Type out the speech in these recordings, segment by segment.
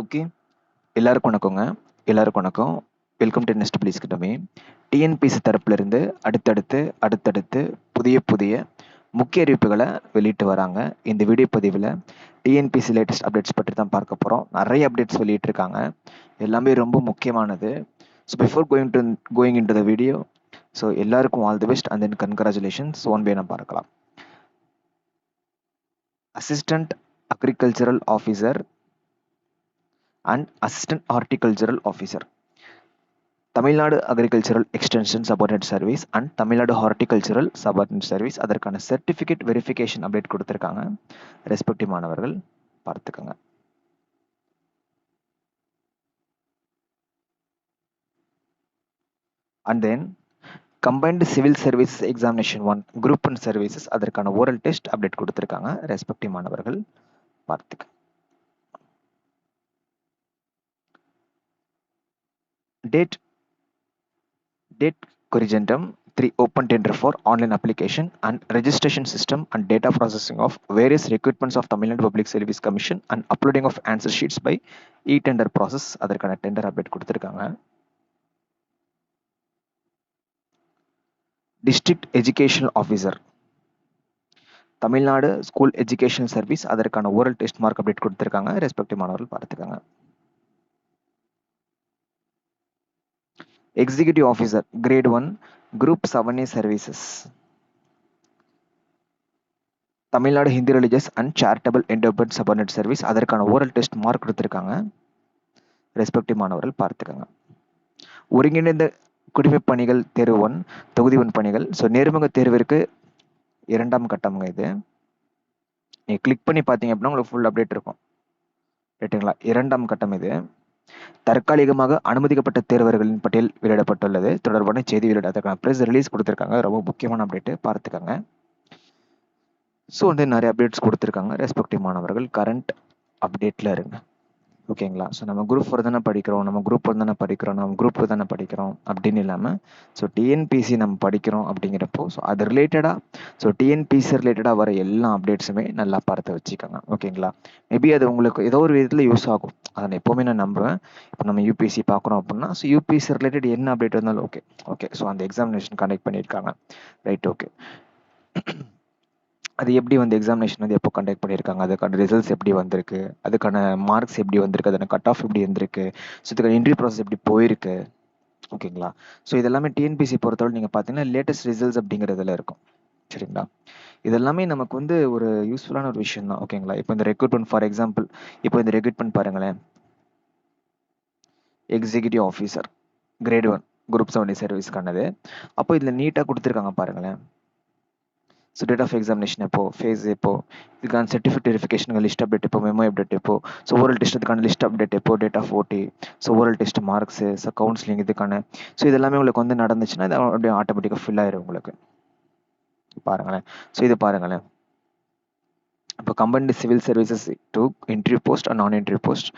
Okay எல்லாருக்கும் வணக்கங்க. எல்லாருக்கும் வணக்கம். வெல்கம் டு நெஸ்ட் பிளீஸ் கிட்டமே டிஎன்பிசி தரப்புலேருந்து அடுத்தடுத்து அடுத்தடுத்து புதிய புதிய முக்கிய அறிவிப்புகளை வெளியிட்டு வராங்க. இந்த வீடியோ பதிவில் டிஎன்பிசி லேட்டஸ்ட் அப்டேட்ஸ் பற்றி தான் பார்க்க போகிறோம் நிறைய அப்டேட்ஸ் வெளியிட்டிருக்காங்க எல்லாமே ரொம்ப முக்கியமானது. So before going to going in to the video so எல்லாருக்கும் all the best and then congratulations one way நம்ம பார்க்கலாம். Assistant agricultural officer and assistant horticultural officer Tamil Nadu agricultural extension subordinate service and Tamil Nadu horticultural subordinate service அதற்கான certificate verification update கொடுத்துருக்காங்க. Respective மாணவர்கள் பார்த்துக்கோங்க. And then combined civil service examination one group one services அதற்கான oral test update கொடுத்துருக்காங்க. Respective மாணவர்கள் பார்த்துக்க date date corrigendum 3 open tender for online application and registration system and data processing of various recruitments of Tamil Nadu Public Service Commission and uploading of answer sheets by e-tender process அதற்கான tender update கொடுத்துருக்காங்க district educational officer Tamil Nadu school education service அதற்கான oral test mark update கொடுத்துருக்காங்க respective மாணவர்கள் பார்த்துக்காங்க executive officer grade one group seven A services Tamil Nadu Hindi religious and charitable endowment subordinate service அதற்கான oral test mark கொடுத்துருக்காங்க. Respective மாணவர்கள் பார்த்துக்கோங்க. ஒருங்கிணைந்த குடிமைப் பணிகள் தேர்வு ஒன் தொகுதி ஒன் பணிகள். ஸோ நேர்முக தேர்விற்கு இரண்டாம் கட்டமுங்க இது. நீங்கள் கிளிக் பண்ணி பார்த்தீங்க அப்படின்னா உங்களுக்கு ஃபுல் அப்டேட் இருக்கும். ரைட்டுங்களா இரண்டாம் கட்டம் இது. தற்காலிகமாக அனுமதிக்கப்பட்ட தேர்வர்களின் பட்டியல் வெளியிடப்பட்டுள்ளது. தொடர்பான செய்தி வெளியிடத்துக்கான ப்ரெஸ் ரிலீஸ் கொடுத்துருக்காங்க. ரொம்ப முக்கியமான அப்டேட்டு பார்த்துக்கோங்க. ஸோ வந்து நிறைய அப்டேட்ஸ் கொடுத்துருக்காங்க. ரெஸ்பெக்டிவ் மாணவர்கள் கரண்ட் அப்டேட்டில் இருங்க. ஓகேங்களா ஸோ நம்ம குரூப் ஃபோர் தானே படிக்கிறோம். நம்ம குரூப் ஒன் தானே படிக்கிறோம். நம்ம குரூப் டூ தானே படிக்கிறோம். அப்படின்னு இல்லாமல் ஸோ டிஎன்பிசி நம்ம படிக்கிறோம் அப்படிங்கிறப்போ ஸோ அது ரிலேட்டடாக ஸோ டிஎன்பிசி ரிலேட்டடாக வர எல்லா அப்டேட்ஸுமே நல்லா பார்த்து வச்சுக்கோங்க. ஓகேங்களா மேபி அது உங்களுக்கு ஏதோ ஒரு விதத்தில் யூஸ் ஆகும். அதை நான் எப்போவுமே நான் நம்புவேன். இப்போ நம்ம யூபிஎஸ்சி பார்க்குறோம் அப்படின்னா ஸோ யூபிஎஸ்சி ரிலேட்டட் என்ன அப்டேட் இருந்தாலும் ஓகே ஓகே ஸோ அந்த எக்ஸாமினேஷன் கண்டக்ட் பண்ணியிருக்காங்க. ரைட் ஓகே அது எப்படி வந்து எக்ஸாமினேஷன் வந்து எப்போ கண்டக்ட் பண்ணியிருக்காங்க? அதுக்கான ரிசல்ட்ஸ் எப்படி வந்திருக்கு? அதுக்கான மார்க்ஸ் எப்படி வந்திருக்கு? அதுக்கான கட் ஆஃப் எப்படி இருந்திருக்கு ஸோ இதுக்கான இன்ட்ரி ப்ராசஸ் எப்படி போயிருக்கு? ஓகேங்களா ஸோ இதெல்லாமே டிஎன்பிசி பொறுத்தவரை நீங்கள் பார்த்தீங்கன்னா லேட்டஸ்ட் ரிசல்ட்ஸ் அப்படிங்கிறதுல இருக்கும். சரிங்களா? இதெல்லாமே நமக்கு வந்து ஒரு யூஸ்ஃபுல்லான ஒரு விஷயம் தான் ஓகேங்களா இப்போ இந்த ரெக்ரூட்மெண்ட் ஃபார் எக்ஸாம்பிள் இப்போ இந்த ரெக்ரூட்மெண்ட் பாருங்களேன். Executive officer grade one group seventy சர்வீஸ்க்கானது அப்போ இதில் நீட்டாக கொடுத்துருக்காங்க பாருங்களேன். ஸோ டேட் ஆஃப் எக்ஸாமினேஷன் எப்போ? ஃபேஸ் எப்போ? இதுக்கான சர்டிஃபிகேட் வெரிஃபிகேஷனுக்கு லிஸ்ட் அப்டேட் எப்போ? மெமோ அப்டேட் எப்போ? ஸோ ஓரல் டெஸ்ட் இதுக்கான லிஸ்ட் அப்டேட் எப்போ? Date of OT so oral test marks so counselling இதுக்கான. ஸோ இதெல்லாமே உங்களுக்கு வந்து நடந்துச்சுன்னா இது அப்படியே ஆட்டோமேட்டிக்காக ஃபில் ஆயிரும் உங்களுக்கு. பாருங்களேன். ஸோ இது பாருங்களேன். இப்போ combined civil services two interview post and non interview post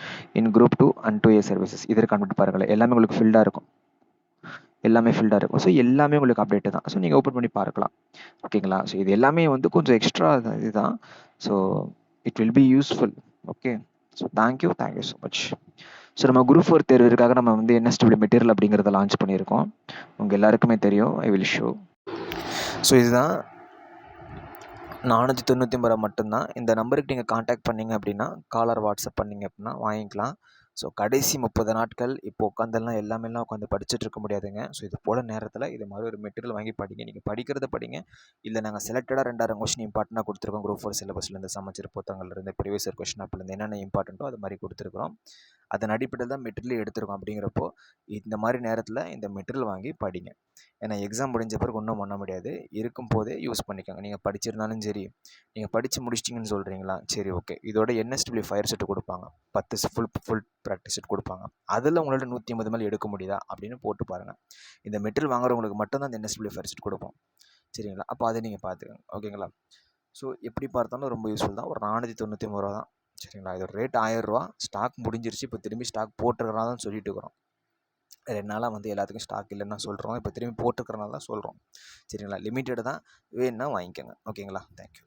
in group two and two A services இதற்கு அப்டேட் பாருங்களேன். எல்லாமே உங்களுக்கு ஃபில்டாக இருக்கும். எல்லாமே ஃபில்டாக இருக்கும். ஸோ எல்லாமே உங்களுக்கு அப்டேட்டு தான். ஸோ நீங்கள் ஓப்பன் பண்ணி பார்க்கலாம். ஓகேங்களா ஸோ இது எல்லாமே வந்து கொஞ்சம் எக்ஸ்ட்ரா இதுதான். So it will be useful okay so thank you thank you so much so நம்ம குரூப் ஃபோர் தேர்விற்காக நம்ம வந்து என்எஸ்டபிள்யூ மெட்டீரியல் அப்படிங்கிறத லான்ச் பண்ணியிருக்கோம். உங்கள் எல்லாருக்குமே தெரியும். ஐ வில் ஷோ ஸோ இதுதான். நானூற்றி தொண்ணூற்றி ஒம்பது மட்டும்தான். இந்த நம்பருக்கு நீங்கள் காண்டாக்ட் பண்ணிங்க அப்படின்னா காலர் வாட்ஸ்அப் பண்ணிங்க அப்படின்னா வாங்கிக்கலாம். ஸோ கடைசி முப்பது நாட்கள் இப்போ உட்காந்தெல்லாம் எல்லாமேலாம் உட்காந்து படிச்சுட்டு இருக்க முடியாதுங்க. ஸோ இது போல் நேரத்தில் இது மாதிரி ஒரு மெட்டீரியல் வாங்கி படிங்க. நீங்கள் படிக்கிறத படிங்க. இல்லை நாங்கள் செலக்டடாக ரெண்டாயிரம் கொஸ்டின் இம்பார்ட்டண்டாக கொடுத்துருக்கோம். குரூப் ஃபோர் சிலபஸ்லேருந்து சமைச்சர் புத்தகங்கள்லேருந்து ப்ரீவியஸ் கொஷின் கொஸ்டின் அப்போலேருந்து என்னென்ன இம்பார்ட்டண்ட்டோ அது மாதிரி கொடுத்துருக்குறோம். அதன் அடிப்படையில் தான் மெட்டீரியல் எடுத்துருக்கோம் அப்படிங்கிறப்போ இந்த மாதிரி நேரத்தில் இந்த மெட்டீரியல் வாங்கி படிங்க. ஏன்னா எக்ஸாம் முடிஞ்ச பிறகு ஒன்றும் பண்ண முடியாது. இருக்கும் போதே யூஸ் பண்ணிக்கோங்க. நீங்கள் படிச்சிருந்தாலும் சரி நீங்கள் படித்து முடிச்சிட்டிங்கன்னு சொல்கிறீங்களா சரி ஓகே இதோட என்எஸ்டபிள்யூ ஃபயர் செட்டு கொடுப்பாங்க. பத்து ஃபுல் ஃபுல் ப்ராக்டிஸ் செட் கொடுப்பாங்க. அதில் உங்களால் நூற்றி ஐம்பது மேலே எடுக்க முடியுதா? அப்படின்னு போட்டு பாருங்கள் இந்த மெட்டீரியல் வாங்குறவங்களுக்கு மட்டும்தான் இந்த என்எஸ்டபிள்யூ ஃபயர் செட் கொடுப்போம். சரிங்களா? அப்போ அதை நீங்கள் பார்த்துக்கோங்க. ஓகேங்களா ஸோ எப்படி பார்த்தாலும் ரொம்ப யூஸ்ஃபுல் தான். ஒரு நானூற்றி தொண்ணூற்றி ஒம்பது ரூபா தான். சரிங்களா இதோட ரேட் ஆயிரரூவா ஸ்டாக் முடிஞ்சிருச்சு இப்போ திரும்பி ஸ்டாக் போட்டுருக்கறனால தான் சொல்லிட்டு இருக்கிறோம். ரெண்டு நாளாக வந்து எல்லாத்துக்கும் ஸ்டாக் இல்லைன்னு சொல்கிறோம் இப்போ திரும்பி போட்டுருக்கறனால தான் சொல்கிறோம் சரிங்களா? லிமிட்டடு தான். வேணுன்னா வாங்கிக்கோங்க. ஓகேங்களா? தேங்க்யூ